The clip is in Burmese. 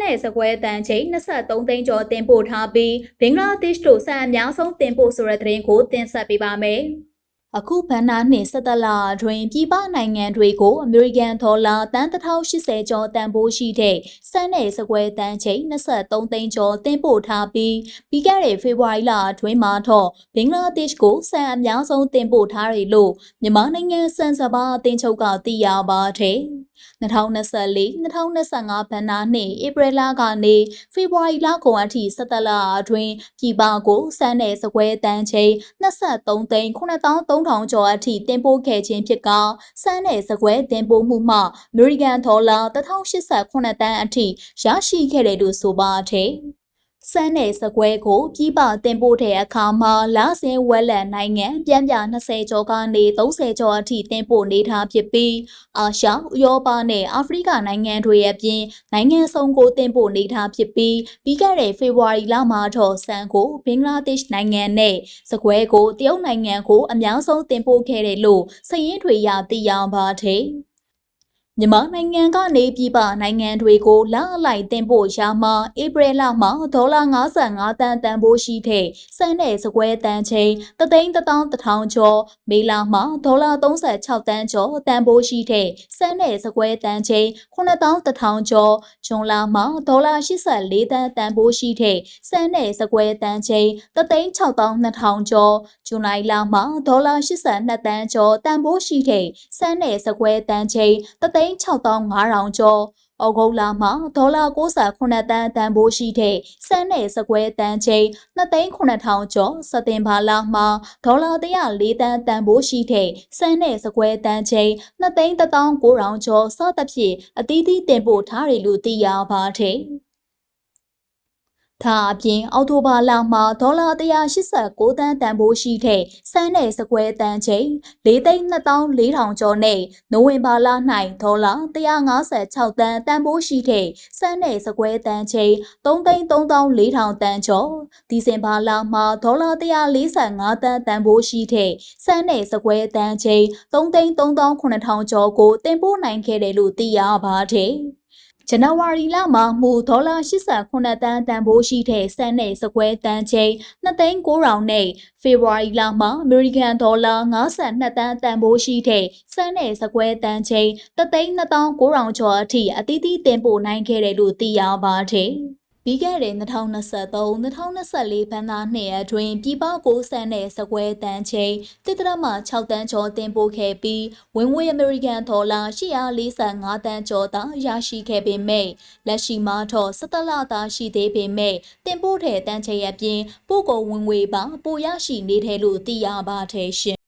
နယ်စကွဲတန်ချိန်23သိန်းကျော်တင်ပို့ထားပြီးဘင်္ဂလားဒေ့ရှ်တို့ဆန်အများဆုံးတင်ပို့ဆိုတဲ့သတင်းကိုတင်ဆက်ပေးပါမယ်။အခုဘန်နာနှင့်ဆက်သက်လာတွင်ပြည်ပနိုင်ငံတွေကိုအမေရိကန်ဒေါ်လာတန်1080ကျော်တန်ဖိုးရှိတဲ့စံနယ်စကွဲတန်ချိန်23သိန်းကျော်တင်ပို့ထားပြီးပြီးခဲ့တဲ့ဖေဖော်ဝါရီလအတွင်းမှာတော့ဘင်္ဂလားဒေ့ရှ်ကိုဆန်အများဆုံးတင်ပို့ထားတယ်လို့မြန်မာနိုင်ငံစံစဘာအသင်းချုပ်ကသိရပါတယ်။ 2024-2025ဘဏ္ဍာနှစ်ဧပြီလကနေဖေဖော်ဝါရီလကုန်အထိဆက်သက်လအတွင်းပြည်ပကိုစမ်းတဲ့စကွဲတန်းချိန်23သိန်း9300ကျော်အထိတင်ပို့ခဲ့ခြင်းဖြစ်ကစမ်းတဲ့စကွဲတင်ပို့မှုမှအမေရိကန်ဒေါ်လာ1089တန်းအထိရရှိခဲ့တယ်လို့ဆိုပါတယ်။ စမ်းနယ်စကွဲကိုပြည်ပတင်ပို့တဲ့အခါမှာလာစင်ဝက်လက်နိုင်ငံပြန်ပြ20ကျော်ကနေ30ကျော်အထိတင်ပို့နေထားဖြစ်ပြီးအာရှဥရောပနဲ့အာဖရိကနိုင်ငံတွေအပြင်နိုင်ငံစုံကိုတင်ပို့နေထားဖြစ်ပြီးပြီးခဲ့တဲ့ဖေဖော်ဝါရီလမှာတော့ဆန်ကိုဘင်္ဂလားဒေ့ရှ်နိုင်ငံနဲ့စကွဲကိုတရုတ်နိုင်ငံကိုအများဆုံးတင်ပို့ခဲ့တယ်လို့စည်ရင်းတွေရသိရပါတယ်။ မြန်မာနိုင်ငံကနေပြည်ပနိုင်ငံတွေကိုလအလိုက်တင်ပို့ရာမှာဧပြီလမှာဒေါ်လာ55တန်တန်ဖိုးရှိတဲ့စံတဲ့စကွဲတန်ချိန်တသိန်းတောင်တထောင်ကျော်မေလမှာဒေါ်လာ36တန်ကျော်တန်ဖိုးရှိတဲ့စံတဲ့စကွဲတန်ချိန်9000တထောင်ကျော်ဇွန်လမှာဒေါ်လာ84တန်တန်ဖိုးရှိတဲ့စံတဲ့စကွဲတန်ချိန်တသိန်း6200ကျော်ဇူလိုင်လမှာဒေါ်လာ82တန်ကျော်တန်ဖိုးရှိတဲ့စံတဲ့စကွဲတန်ချိန်တသိန်း6500ကျော်ဩဂုတ်လမှာဒေါ်လာ68တန်းတန်ဖိုးရှိတဲ့စံနယ်စကွဲတန်းချိန်2,9000ကျော်စက်တင်ဘာလမှာဒေါ်လာ104တန်းတန်ဖိုးရှိတဲ့စံနယ်စကွဲတန်းချိန်2,19000ကျော်စသဖြင့်အသီးသီးတင်ပို့ထားတယ်လို့သိရပါတယ်။ ဒါအပြင်အော်တိုဘာလမှာဒေါ်လာ189တန်းတန်ဖိုးရှိတဲ့စမ်းနယ်စကွဲတန်ချိန်4,2400ကျော်နဲ့နိုဝင်ဘာလ၌ဒေါ်လာ156တန်းတန်ဖိုးရှိတဲ့စမ်းနယ်စကွဲတန်ချိန်3,3400တန်ကျော်ဒီဇင်ဘာလမှာဒေါ်လာ145တန်းတန်ဖိုးရှိတဲ့စမ်းနယ်စကွဲတန်ချိန်3,3800ကျော်ကိုတင်ပို့နိုင်ခဲ့တယ်လို့သိရပါတယ်။ ဇန်နဝါရီလမှာမူဒေါ်လာ89တန်းတန်ဖိုးရှိတဲ့စံနယ်စကွဲတန်ချိန်2,900နဲ့ဖေဖော်ဝါရီလမှာအမေရိကန်ဒေါ်လာ52တန်းတန်ဖိုးရှိတဲ့စံနယ်စကွဲတန်ချိန်3,29000ကျော်အထိအသီးသီးတင်ပို့နိုင်ခဲ့တယ်လို့သိရပါတယ်။ ပြီးခဲ့တဲ့2023-2024ဘဏ္ဍာနှစ်အတွင်းပြည်ပကိုဆန်တဲ့စကွဲတန်ချိန်တစ်တရမှ6တန်းကျော်တင်ပို့ခဲ့ပြီးဝင်ငွေအမေရိကန်ဒေါ်လာ845တန်းကျော်သာရရှိခဲ့ပေမဲ့လက်ရှိမှာတော့17လသာရှိသေးပေမဲ့တင်ပို့တဲ့တန်ချိန်အပြင်ပို့ကုန်ဝင်ငွေပါပိုရရှိနေတယ်လို့သိရပါတယ်ရှင်